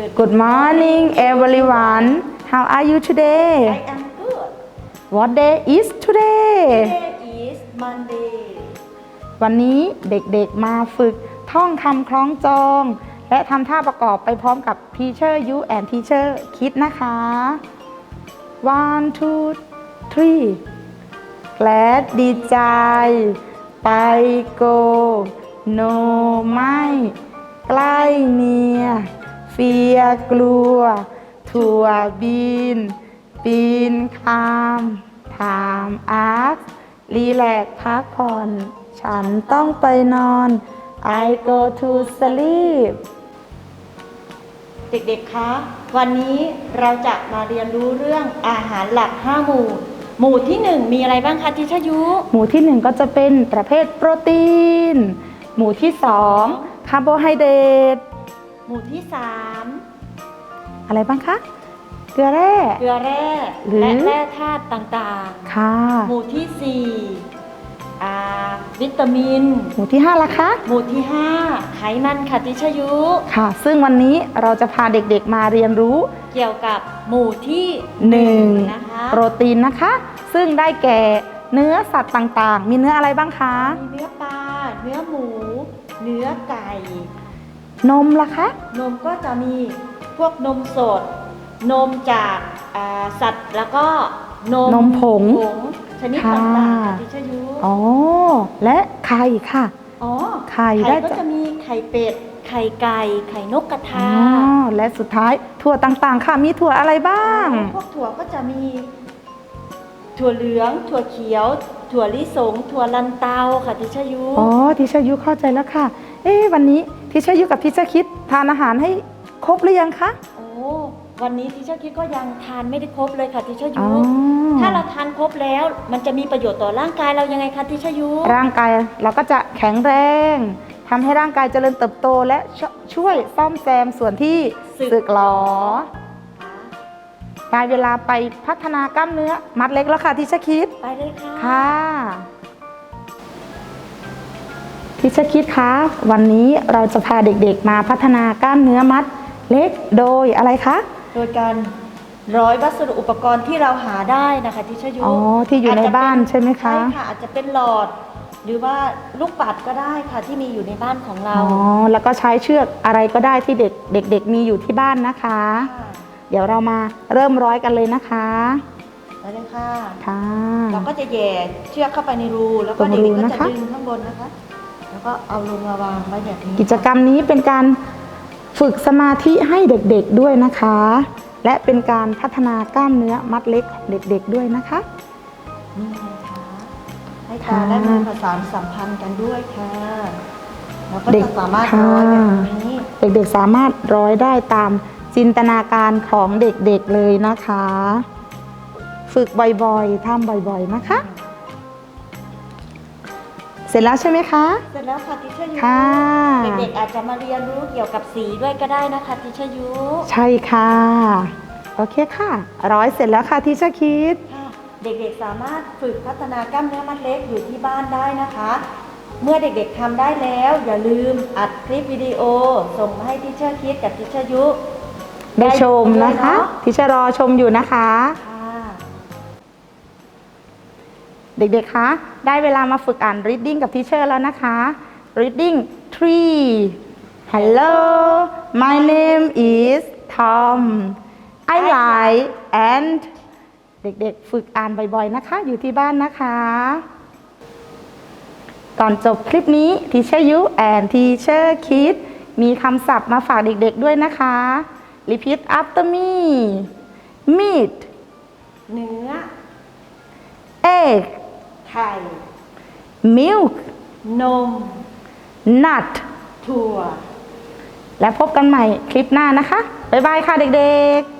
Good. Good morning everyone How are you I today am good. What day is today Today is Monday. วันนี้เด็กๆมาฝึกท่องคำคล้องจอง และทำท่าประกอบไปพร้อมกับ Teacher You and Teacher คิดนะคะ one two three glad ดีใจ ไป go no ไม่ ใกล้เนีย เฟียกลัว ถั่วบีนปีนคามถามอาร์ครีแลกซ์พักผ่อน ฉันต้องไปนอน I go to sleep เด็กๆ คะ วันนี้เราจะมาเรียนรู้เรื่องอาหารหลัก 5 หมู่ หมู่ที่ 1 มีอะไรบ้างคะทิชยุ หมู่ที่หนึ่งก็จะเป็นประเภทโปรตีน หมู่ที่สองคาร์โบไฮเดรต หมู่ที่อะไรบ้างคะ เกลือแร่3เกลือแร่หรือ และแร่ธาตุต่างค่ะ ๆ หมู่ที่4อ่าวิตามิน หมู่ที่ห้าละคะ หมู่ที่5ไขมันค่ะทิชยุ ค่ะ ซึ่งวันนี้เราจะพาเด็กๆมาเรียนรู้ เกี่ยวกับหมู่ที่1นะคะโปรตีนนะคะ ซึ่งได้แก่เนื้อสัตว์ต่างๆ มีเนื้ออะไรบ้างคะ มีเนื้อปลา เนื้อหมู เนื้อไก่ นมล่ะคะ นมก็จะมีพวกนมสด นมจากอ่าสัตว์แล้วก็นมนมผงผงชนิดค่ะ ต่างๆค่ะทิชยุอ๋อ และไข่ค่ะ อ๋อไข่ได้ก็จากจะมีไข่เป็ด ไข่ไก่ ไข่นกกระทาอ๋อและสุดท้ายถั่วต่างๆ ค่ะ มีถั่วอะไรบ้าง พวกถั่วก็จะมี ถั่วเหลือง ถั่วเขียว ถั่วลิสง ถั่วลันเตาค่ะทิชยุอ๋อทิชายุเข้าใจแล้วค่ะ เอ๊ะวันนี้ทิชายุกับทิชาคิดทานอาหารให้ครบหรือยังคะโอ้วันนี้ทิชคิดก็ยังทานไม่ได้ครบเลยค่ะทิชอ๋ยุอถ้าเราทานครบแล้ว มันจะมีประโยชน์ต่อร่างกายเรายังไงคะทิชยุร่างกายเราก็จะแข็งแรงทำให้ร่างกายเจริญเติบโตและชช่วยซ่อมแซมส่วนที่สึกหรอได้เวลาไปพัฒนากล้ามเนื้อ มัดเล็กแล้วค่ะทิชาคิด ไปเลยค่ะค่ะ ทิชคิดคะวันนี้เราจะพาเด็กๆมาพัฒนากล้ามเนื้อมัดเล็กโดยอะไรคะ โดยการร้อยวัสดุอุปกรณ์ที่เราหาได้นะคะทิชยุอ๋อที่อยู่ในจจะเป็บ้านใช่ไหมคะใช่ค่ะอาจจะเป็นหลอด หรือว่าลูกปัดก็ได้ค่ะที่มีอยู่ในบ้านของเราอ๋อแล้วก็ใช้เชือกอะไรก็ได้ที่เด็กเด็ก ๆ มีอยู่ที่บ้านนะคะค่ะเดี๋ยวเรามาเริ่มร้อยกันเลยนะคะไปเลยค่ะค่ะ เราก็จะแหย่เชือกเข้าไปในรูแล้วก็ตรงเด็รูกๆก็นะจะคะดึงข้างบนนะคะ แล้วก็เอาลงมาวางไว้แบบนี้กิจกรรมนี้เป็นการฝึกสมาธิให้เด็กๆด้วยนะคะ และเป็นการพัฒนากล้ามเนื้อมัดเล็กของเด็กๆด้วยนะคะนี่ไงคะให้ตาและมือผสานสัมพันธ์กันด้วยค่ะแล้วก็เด็กจะสามารถค่ะร้อยแบบนี้เด็กๆสามารถร้อยได้ตามจินตนาการของเด็กๆเลยนะคะ ฝึกบ่อยๆทำบ่อยๆนะคะ เสร็จแล้วใช่ไหมคะ เสร็จแล้วค่ะทิชยุค่ะ เด็กๆอาจจะมาเรียนรู้เกี่ยวกับสีด้วยก็ได้นะคะทิชยุใช่ค่ะ โอเคค่ะ ร้อยเสร็จแล้วค่ะที่ชาคิด ค่ะเด็กๆสามารถฝึกพัฒนากล้ามเนื้อมัดเล็กอยู่ที่บ้านได้นะคะ เมื่อเด็กๆทำได้แล้ว อย่าลืมอัดคลิปวิดีโอ ส่งมาให้ทิเชอร์คิดกับทิเชอร์ยุ ได้ชมนะคะ ได้เนอะ ที่ชรอชมอยู่นะคะค่ เด็กๆ คะ ได้เวลามาฝึกอ่าน reading กับทีเชอร์แล้วนะคะ reading three Hello my name is Tom I like and เด็กๆ ฝึกอ่านบ่อยๆ นะคะ อยู่ที่บ้านนะคะ ก่อนจบคลิปนี้ Teacher You and Teacher Kid มีคำศัพท์มาฝากเด็กๆ ด้วยนะคะ Repeat after me meat เนื้อ ไข่ milk นม nut ถั่ว และพบกันใหม่คลิปหน้านะคะ บ๊ายบายค่ะเด็กๆ